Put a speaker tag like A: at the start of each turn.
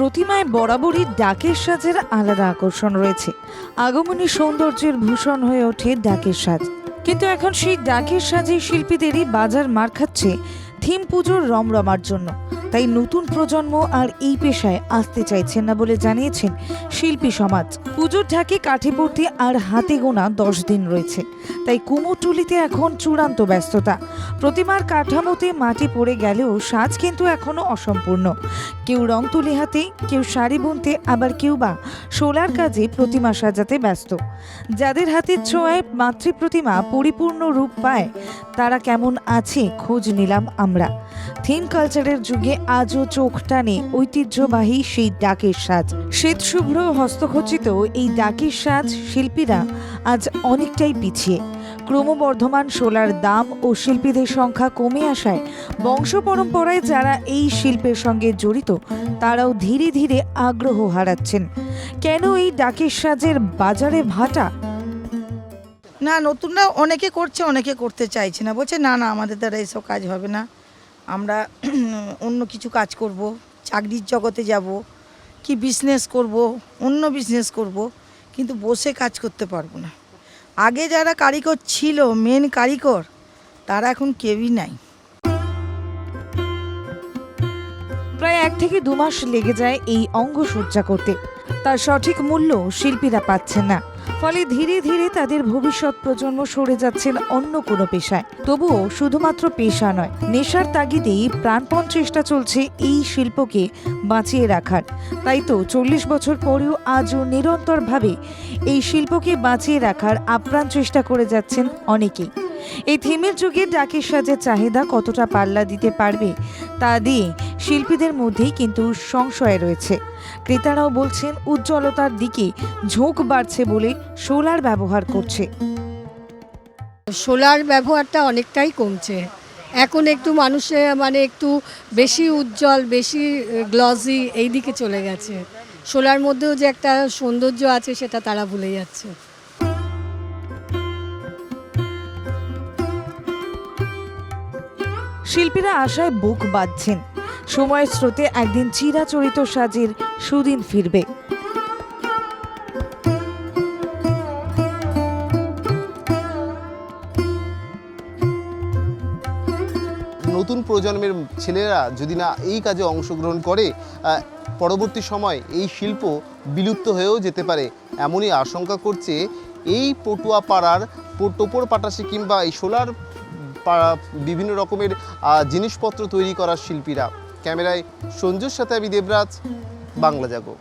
A: প্রতিমায় বরাবরই ডাকের সাজের আলাদা আকর্ষণ রয়েছে। আগমনী সৌন্দর্যের ভূষণ হয়ে ওঠে ডাকের সাজ। কিন্তু এখন সেই ডাকের সাজে শিল্পীদেরই বাজার মার খাচ্ছে থিম পুজোর রমরমার জন্য। তাই নতুন প্রজন্ম আর এই পেশায় আসতে চাইছেন না বলে জানিয়েছেন শিল্পী সমাজ। পুজোর ঢাকে কাঠে পড়তে আর হাতে গোনা দশ দিন রয়েছে। তাই কুমোরটুলিতে এখন চূড়ান্ত ব্যস্ততা। প্রতিমার কাঠামোতে মাটি পড়ে গেলেও সাজ কিন্তু এখনও অসম্পূর্ণ। কেউ রং তুলে হাতে, কেউ শাড়ি বুনতে, আবার কেউ বা সোলার কাজে প্রতিমা সাজাতে ব্যস্ত। যাদের হাতের ছোঁয়ায় মাতৃ প্রতিমা পরিপূর্ণ রূপ পায়, তারা কেমন আছে খোঁজ নিলাম আমরা। থিম কালচারের যুগে আজও চোখ টানে ঐতিহ্যবাহী সেই ডাকের সাজ। শ্বেতশুভ্র হস্তখচিত এই ডাকের সাজ শিল্পীরা আজ অনেকটাই পিছিয়ে। ক্রমবর্ধমান সোলার দাম ও শিল্পীদের সংখ্যা কমে আসায় বংশ পরম্পরায় যারা এই শিল্পের সঙ্গে জড়িত, তারাও ধীরে ধীরে আগ্রহ হারাচ্ছেন। কেন এই ডাকের সাজের বাজারে ভাটা?
B: না, নতুনরা অনেকে করছে, অনেকে করতে চাইছে না। বলছে, না না, আমাদের দ্বারা এসব কাজ হবে না। আমরা অন্য কিছু কাজ করব, চাকরির জগতে যাব, কি বিজনেস করব, অন্য বিজনেস করব, কিন্তু বসে কাজ করতে পারব না। আগে যারা কারিগর ছিল মেন কারিগর, তারা এখন কেউই নাই।
A: প্রায় এক থেকে দু মাস লেগে যায় এই অঙ্গ সজ্জা করতে। তার সঠিক মূল্য শিল্পীরা পাচ্ছেন না। ফলে ধীরে ধীরে তাদের ভবিষ্যৎ প্রজন্ম সরে যাচ্ছেন অন্য কোনো পেশায়। তবুও শুধুমাত্র পেশা নয়, নেশার তাগিদেই প্রাণপণ চেষ্টা চলছে এই শিল্পকে বাঁচিয়ে রাখার। তাই তো চল্লিশ বছর পরেও আজও নিরন্তরভাবে এই শিল্পকে বাঁচিয়ে রাখার আপ্রাণ চেষ্টা করে যাচ্ছেন অনেকেই। এই থিমের যুগে ডাকের সাজের চাহিদা কতটা পাল্লা দিতে পারবে, তা দিয়ে শিল্পীদের মধ্যেই কিন্তু সংশয় রয়েছে। ক্রেতারাও বলছেন, উজ্জ্বলতার দিকে ঝোঁক বাড়ছে বলে সোলার ব্যবহার করছে।
C: সোলার ব্যবহারটা অনেকটাই কমছে। এখন একটু মানুষে মানে একটু বেশি উজ্জ্বল, বেশি গ্লসি এই দিকে চলে গেছে। সোলার মধ্যেও যে একটা সৌন্দর্য আছে, সেটা তারা ভুলে যাচ্ছে।
A: শিল্পীরা আশায় বুক বাঁধছেন। সময়ের স্রোতে একদিন চিরাচরিত সাজের সুদিন ফিরবে।
D: নতুন প্রজন্মের ছেলেরা যদি না এই কাজে অংশগ্রহণ করে পরবর্তী সময় এই শিল্প বিলুপ্ত হয়েও যেতে পারে, এমনই আশঙ্কা করছে এই পটুয়া পাড়ার টোপর পাটাশি কিংবা এই সোলার বিভিন্ন রকমের জিনিসপত্র তৈরি করার শিল্পীরা। ক্যামেরায় সঞ্জুর সাথে আমি দেবরাজ বাংলা জাগো।